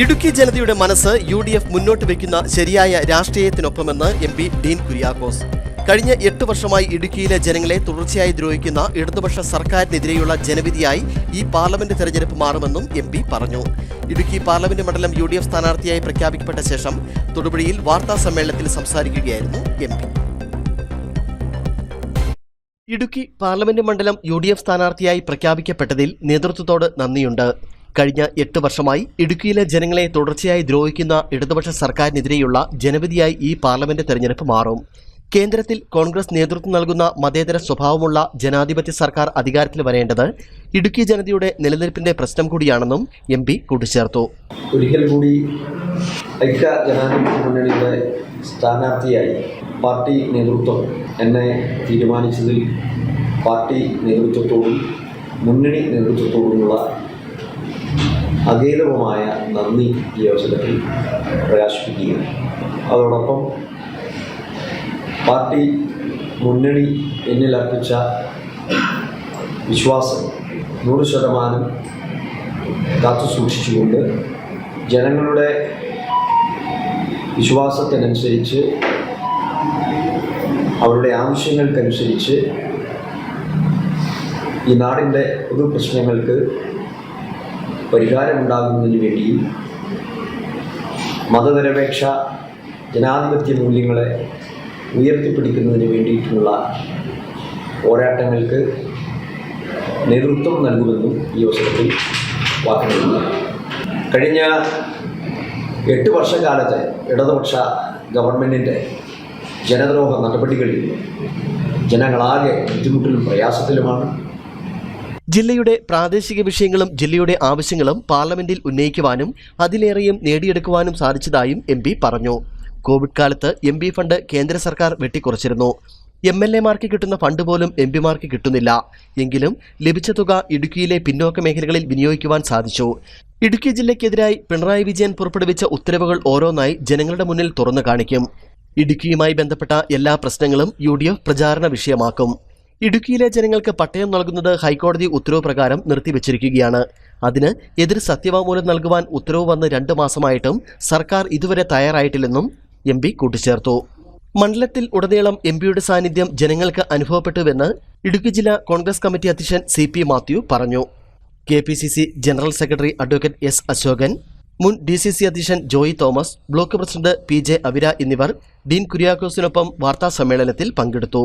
ഇടുക്കി ജനതയുടെ മനസ്സ് U D F മുന്നോട്ട് വയ്ക്കുന്ന ശരിയായ രാഷ്ട്രീയത്തിനൊപ്പമെന്ന് എം പി ഡീൻ കുര്യാക്കോസ്. കഴിഞ്ഞ എട്ട് വർഷമായി ഇടുക്കിയിലെ ജനങ്ങളെ തുടർച്ചയായി ദ്രോഹിക്കുന്ന ഇടതുപക്ഷ സർക്കാരിനെതിരെയുള്ള ജനവിധിയായി ഈ പാർലമെന്റ് തെരഞ്ഞെടുപ്പ് മാറുമെന്നും എം പി പറഞ്ഞു. ഇടുക്കി പാർലമെന്റ് മണ്ഡലം യു ഡി എഫ് സ്ഥാനാർത്ഥിയായി പ്രഖ്യാപിക്കപ്പെട്ട ശേഷം തൊടുപുഴയിൽ വാർത്താ സമ്മേളനത്തിൽ സംസാരിക്കുകയായിരുന്നു എം പി. ഇടുക്കി പാർലമെന്റ് മണ്ഡലം യു ഡി എഫ് സ്ഥാനാർത്ഥിയായി പ്രഖ്യാപിക്കപ്പെട്ടതിൽ നേതൃത്വത്തോട് നന്ദിയുണ്ട്. കഴിഞ്ഞ എട്ട് വർഷമായി ഇടുക്കിയിലെ ജനങ്ങളെ തുടർച്ചയായി ദ്രോഹിക്കുന്ന ഇടതുപക്ഷ സർക്കാരിനെതിരെയുള്ള ജനവിധിയായി ഈ പാർലമെന്റ് തെരഞ്ഞെടുപ്പ് മാറും. കേന്ദ്രത്തിൽ കോൺഗ്രസ് നേതൃത്വം നൽകുന്ന മതേതര സ്വഭാവമുള്ള ജനാധിപത്യ സർക്കാർ അധികാരത്തിൽ വരേണ്ടത് ഇടുക്കി ജനതയുടെ നിലനിൽപ്പിന്റെ പ്രശ്നം കൂടിയാണെന്നും എം പി കൂട്ടിച്ചേർത്തു. ഒരിക്കൽ കൂടി ജനാധിപത്യ മുന്നണിയുടെ സ്ഥാനാർത്ഥിയായി പാർട്ടി നേതൃത്വം എന്നെ തീരുമാനിച്ചതിൽ പാർട്ടി നേതൃത്വത്തോടും മുന്നണി നേതൃത്വത്തോടുമുള്ള അഗേതവുമായ നന്ദി ഈ അവസരത്തിൽ പ്രകാശിപ്പിക്കുകയാണ് അതോടൊപ്പം പാർട്ടി മുന്നണി എന്നിൽ അർപ്പിച്ച വിശ്വാസം നൂറ് ശതമാനം കാത്തു സൂക്ഷിച്ചുകൊണ്ട് ജനങ്ങളുടെ വിശ്വാസത്തിനനുസരിച്ച് അവരുടെ ആവശ്യങ്ങൾക്കനുസരിച്ച് ഈ നാടിന്റെ പൊതു പ്രശ്നങ്ങൾക്ക് പരിഹാരമുണ്ടാകുന്നതിന് വേണ്ടിയും മതനിരപേക്ഷ ജനാധിപത്യ മൂല്യങ്ങളെ ഉയർത്തിപ്പിടിക്കുന്നതിന് വേണ്ടിയിട്ടുള്ള പോരാട്ടങ്ങൾക്ക് നേതൃത്വം നൽകുമെന്നും ഈ അവസരത്തിൽ വാക്ക് നൽകുന്നു കഴിഞ്ഞ എട്ട് വർഷക്കാലത്തെ ഇടതുപക്ഷ ഗവൺമെന്റിന്റെ ജനദ്രോഹ നടപടികളിൽ ജനങ്ങളാകെ ബുദ്ധിമുട്ടിലും പ്രയാസത്തിലുമാണ്. ജില്ലയുടെ പ്രാദേശിക വിഷയങ്ങളും ജില്ലയുടെ ആവശ്യങ്ങളും പാർലമെന്റിൽ ഉന്നയിക്കുവാനും അതിലേറെയും നേടിയെടുക്കുവാനും സാധിച്ചതായും എം പറഞ്ഞു. കോവിഡ് കാലത്ത് എം ഫണ്ട് കേന്ദ്ര സർക്കാർ വെട്ടിക്കുറച്ചിരുന്നു. എം എൽ എമാർക്ക് കിട്ടുന്ന ഫണ്ട് പോലും എം പിമാർക്ക് കിട്ടുന്നില്ല. എങ്കിലും ലഭിച്ച തുക ഇടുക്കിയിലെ പിന്നോക്ക മേഖലകളിൽ വിനിയോഗിക്കുവാൻ സാധിച്ചു. ഇടുക്കി ജില്ലയ്ക്കെതിരായി പിണറായി വിജയൻ പുറപ്പെടുവിച്ച ഉത്തരവുകൾ ഓരോന്നായി ജനങ്ങളുടെ മുന്നിൽ തുറന്നു കാണിക്കും. ഇടുക്കിയുമായി ബന്ധപ്പെട്ട എല്ലാ പ്രശ്നങ്ങളും യു പ്രചാരണ വിഷയമാക്കും. ഇടുക്കിയിലെ ജനങ്ങൾക്ക് പട്ടയം നൽകുന്നത് ഹൈക്കോടതി ഉത്തരവ് പ്രകാരം നിർത്തിവച്ചിരിക്കുകയാണ്. അതിന് എതിർ സത്യവാങ്മൂലം നൽകുവാൻ ഉത്തരവ് വന്ന് രണ്ട് മാസമായിട്ടും സർക്കാർ ഇതുവരെ തയ്യാറായിട്ടില്ലെന്നും എം പി കൂട്ടിച്ചേർത്തു. മണ്ഡലത്തിൽ ഉടനീളം എം പിയുടെ സാന്നിധ്യം ജനങ്ങൾക്ക് അനുഭവപ്പെട്ടുവെന്ന് ഇടുക്കി ജില്ലാ കോൺഗ്രസ് കമ്മിറ്റി അധ്യക്ഷൻ സി പി മാത്യു പറഞ്ഞു. K P C C general secretary advocate S Ashokan മുൻ ഡി സി സി അധ്യക്ഷൻ Joy Thomas block president P J Avira എന്നിവർ ഡീൻ കുര്യാക്കോസിനൊപ്പം വാർത്താ സമ്മേളനത്തിൽ പങ്കെടുത്തു.